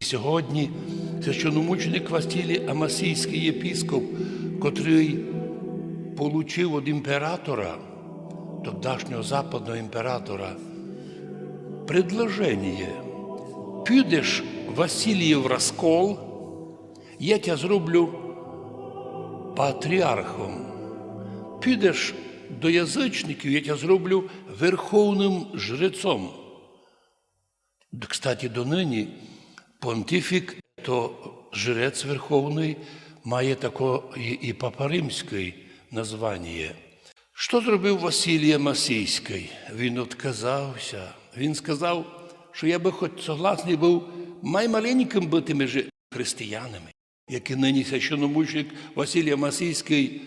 Сьогодні священомученик Василій Амасійський єпіскоп, котрий получив від імператора, тогдашнього западного імператора, предложення. Підеш Васильєв розкол, я тебе зроблю патріархом. Підеш до язичників, я тебе зроблю верховним жрецом. Кстати, донині понтифік, то жрець Верховний має тако і, Папа Римський названня. Що зробив Василій Масійський? Він відказався. Він сказав, що я би хоч согласний був маймаленьким бути між християнами, як і нині священомученик Василій Масійський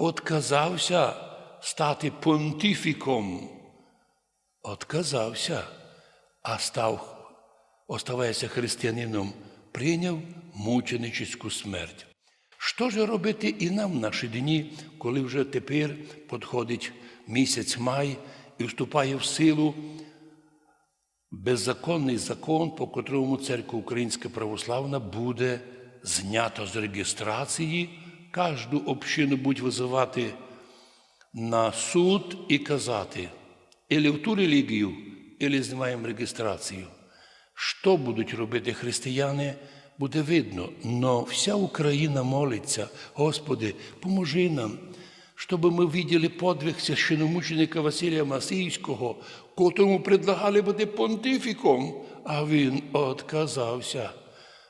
відказався стати понтифіком. Отказався, а став, оставається християнином, прийняв мученическу смерть. Що ж робити і нам в наші дні, коли вже тепер підходить місяць май і вступає в силу беззаконний закон, по котрому церква Українська православна буде знято з реєстрації, кожну общину будь визивати на суд і казати, «Ілі в ту релігію, ілі знімаємо реєстрацію. Що будуть робити християни, буде видно. Но вся Україна молиться, Господи, поможи нам, щоб ми виділи подвиг священомученика Василія Масійського, котрому предлагали бути понтифіком, а він отказався.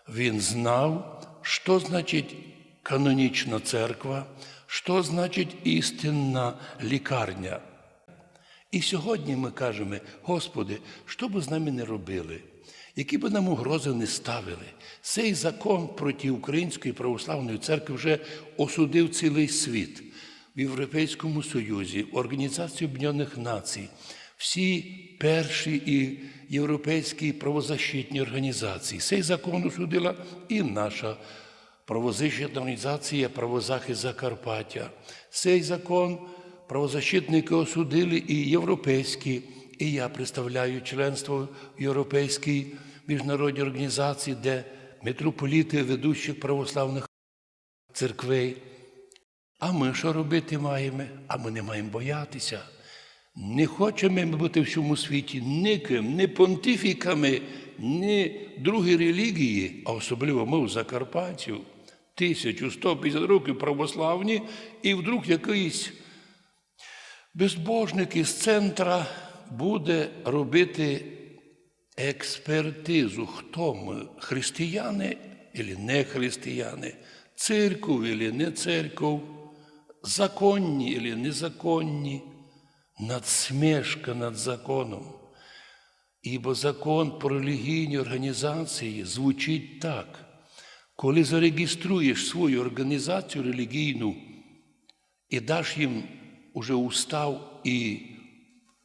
Він знав, що значить канонічна церква, що значить істинна лікарня. І сьогодні ми кажемо, Господи, що би з нами не робили, які би нам угрози не ставили, цей закон проти Української православної церкви вже осудив цілий світ в Європейському Союзі, в Організації Об'єднаних Націй, всі перші і європейські правозащитні організації. Цей закон осудила і наша правозащитна організація Правозахист Закарпаття. Цей закон правозащитники осудили і європейські, і я представляю членство в Європейській міжнародній організації, де митрополіти ведучих православних церквей. А ми що робити маємо? А ми не маємо боятися. Не хочемо ми бути в цьому світі ніким, не понтифіками, ні другої релігії, а особливо ми в Закарпаттю, 1150 років православні, і вдруг якийсь безбожник із центра буде робити експертизу, хто ми християни або не християни, церков або не церков, законні або незаконні, надсмішка над законом. Ібо закон про релігійні організації звучить так. Коли зареєструєш свою організацію релігійну і даш їм уже устав і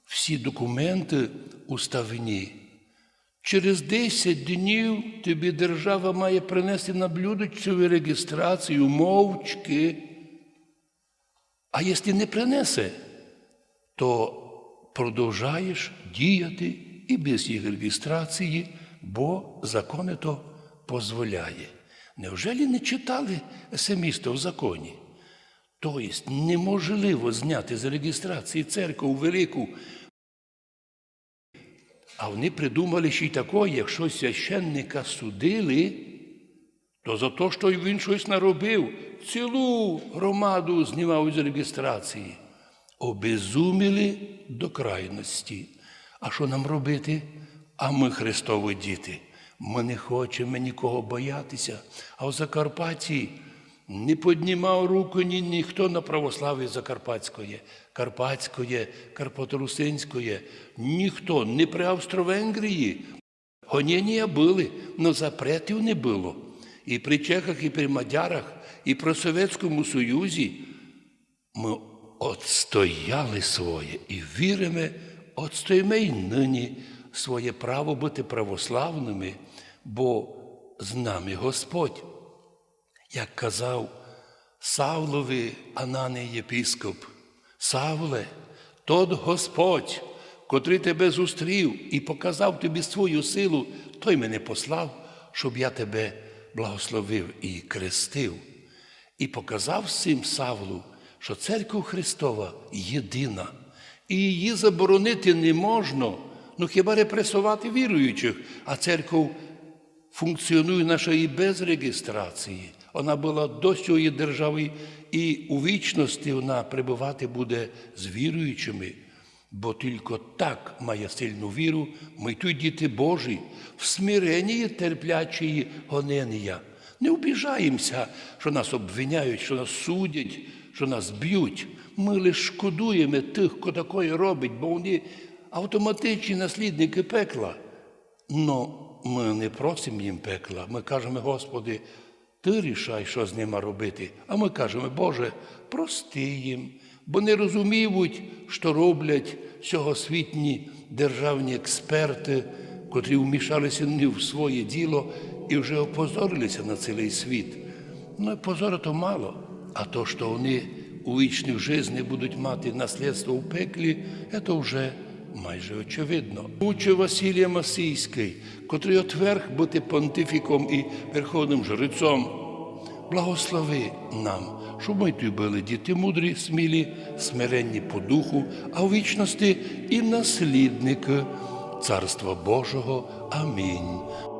всі документи уставні, через 10 днів тобі держава має принести на блюдо цю реєстрацію мовчки. А якщо не принесе, то продовжаєш діяти і без їх реєстрації, бо закони то дозволяє. Невжелі не читали семісто в законі? Тобто неможливо зняти з реєстрації церкву велику. А вони придумали ще й такое, якщо священника судили, то за те, що він щось наробив, цілу громаду знімав з реєстрації. Обезуміли до крайності. А що нам робити? А ми Христові діти. Ми не хочемо нікого боятися. А в Закарпатті не піднімав руку ні ніхто на православ'я Закарпатської, Карпатської, Карпаторусинської. Ніхто, не при Австро-Венгрії. Гоніння були, але запретів не було. І при Чехах, і при Мадярах, і при Совєтському Союзі ми отстояли своє і віримо, отстоїмо й нині своє право бути православними, бо з нами Господь. Як казав Савлові Ананий єпіскоп, Савле, тот Господь, котрий тебе зустрів і показав тобі свою силу, той мене послав, щоб я тебе благословив і крестив, і показав всім Савлу, що церква Христова єдина, і її заборонити не можна, ну хіба репресувати віруючих, а церква функціонує наша і без реєстрації. Вона була до цієї держави, і у вічності вона перебувати буде з віруючими, бо тільки так має сильну віру, ми тут діти Божі, в смиренні терплячої гонення. Не обіжаємося, що нас обвиняють, що нас судять, що нас б'ють. Ми лише шкодуємо тих, хто такое робить, бо вони автоматичні наслідники пекла. Ну, ми не просимо їм пекла. Ми кажемо, Господи, ти рішай, що з ними робити. А ми кажемо, Боже, прости їм, бо не розуміють, що роблять сьогосвітні державні експерти, котрі вмішалися не в своє діло і вже опозорилися на цілий світ. Ну, і позору то мало, а то, що вони у вічних житті будуть мати наслідство у пеклі, це вже майже очевидно. Уче Василія Масійський, котрий отверг бути понтифіком і верховним жрецом, благослови нам, щоб ми тобі були діти мудрі, смілі, смиренні по духу, а у вічності і наслідник Царства Божого. Амінь.